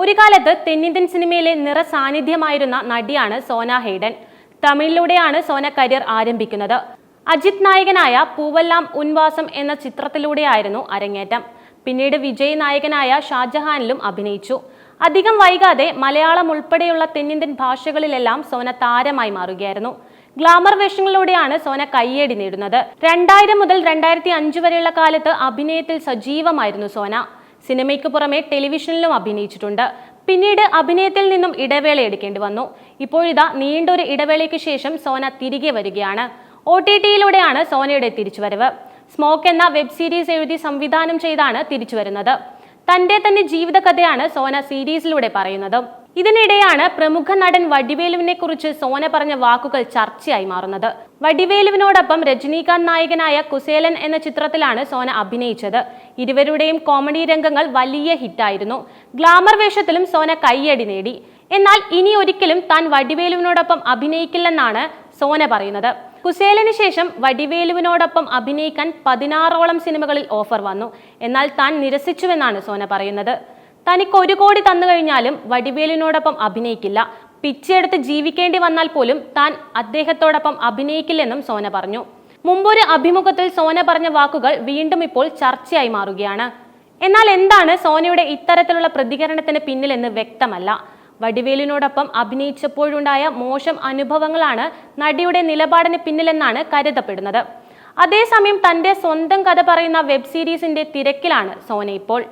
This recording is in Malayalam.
ഒരു കാലത്ത് തെന്നിന്ത്യൻ സിനിമയിലെ നിറ സാന്നിധ്യമായിരുന്ന നടിയാണ് സോന ഹെയ്ഡൻ തമിഴിലൂടെയാണ് സോന കരിയർ ആരംഭിക്കുന്നത്. അജിത് നായകനായ പൂവെല്ലാം ഉൻവാസം എന്ന ചിത്രത്തിലൂടെയായിരുന്നു അരങ്ങേറ്റം. പിന്നീട് വിജയ് നായകനായ ഷാജഹാനിലും അഭിനയിച്ചു. അധികം വൈകാതെ മലയാളം ഉൾപ്പെടെയുള്ള തെന്നിന്ത്യൻ ഭാഷകളിലെല്ലാം സോന താരമായി മാറുകയായിരുന്നു. ഗ്ലാമർ വേഷങ്ങളിലൂടെയാണ് സോന കയ്യേടി നേടുന്നത്. രണ്ടായിരം മുതൽ രണ്ടായിരത്തി അഞ്ച് വരെയുള്ള കാലത്ത് അഭിനയത്തിൽ സജീവമായിരുന്നു സോന. സിനിമയ്ക്ക് പുറമെ ടെലിവിഷനിലും അഭിനയിച്ചിട്ടുണ്ട്. പിന്നീട് അഭിനയത്തിൽ നിന്നും ഇടവേള എടുക്കേണ്ടി വന്നു. ഇപ്പോഴിതാ നീണ്ടൊരു ഇടവേളയ്ക്ക് ശേഷം സോന തിരികെ വരികയാണ്. ഒ ടി ടിയിലൂടെയാണ് സോനയുടെ തിരിച്ചുവരവ്. സ്മോക്ക് എന്ന വെബ് സീരീസ് എഴുതി സംവിധാനം ചെയ്താണ് തിരിച്ചുവരുന്നത്. തന്റെ തന്നെ ജീവിതകഥയാണ് സോന സീരീസിലൂടെ പറയുന്നത്. ഇതിനിടെയാണ് പ്രമുഖ നടൻ വടിവേലുവിനെ കുറിച്ച് സോന പറഞ്ഞ വാക്കുകൾ ചർച്ചയായി മാറുന്നത്. വടിവേലുവിനോടൊപ്പം രജനീകാന്ത് നായകനായ കുസേലൻ എന്ന ചിത്രത്തിലാണ് സോന അഭിനയിച്ചത്. ഇരുവരുടെയും കോമഡി രംഗങ്ങൾ വലിയ ഹിറ്റായിരുന്നു. ഗ്ലാമർ വേഷത്തിലും സോന കയ്യടി നേടി. എന്നാൽ ഇനി ഒരിക്കലും താൻ വടിവേലുവിനോടൊപ്പം അഭിനയിക്കില്ലെന്നാണ് സോന പറയുന്നത്. കുസേലിന് ശേഷം വടിവേലുവിനോടൊപ്പം അഭിനയിക്കാൻ പതിനാറോളം സിനിമകളിൽ ഓഫർ വന്നു. എന്നാൽ താൻ നിരസിച്ചുവെന്നാണ് സോന പറയുന്നത്. തനിക്ക് ഒരു കോടി തന്നു കഴിഞ്ഞാലും വടിവേലിനോടൊപ്പം അഭിനയിക്കില്ല. പിച്ചെടുത്ത് ജീവിക്കേണ്ടി വന്നാൽ പോലും താൻ അദ്ദേഹത്തോടൊപ്പം അഭിനയിക്കില്ലെന്നും സോന പറഞ്ഞു. മുമ്പൊരു അഭിമുഖത്തിൽ സോന പറഞ്ഞ വാക്കുകൾ വീണ്ടും ഇപ്പോൾ ചർച്ചയായി മാറുകയാണ്. എന്നാൽ എന്താണ് സോനയുടെ ഇത്തരത്തിലുള്ള പ്രതികരണത്തിന് പിന്നിലെന്ന് വ്യക്തമല്ല. വടിവേലിനോടൊപ്പം അഭിനയിച്ചപ്പോഴുണ്ടായ മോശം അനുഭവങ്ങളാണ് നടിയുടെ നിലപാടിന് പിന്നിലെന്നാണ് കരുതപ്പെടുന്നത്. അതേസമയം തന്റെ സ്വന്തം കഥ പറയുന്ന വെബ് സീരീസിന്റെ തിരക്കിലാണ് സോന ഇപ്പോൾ.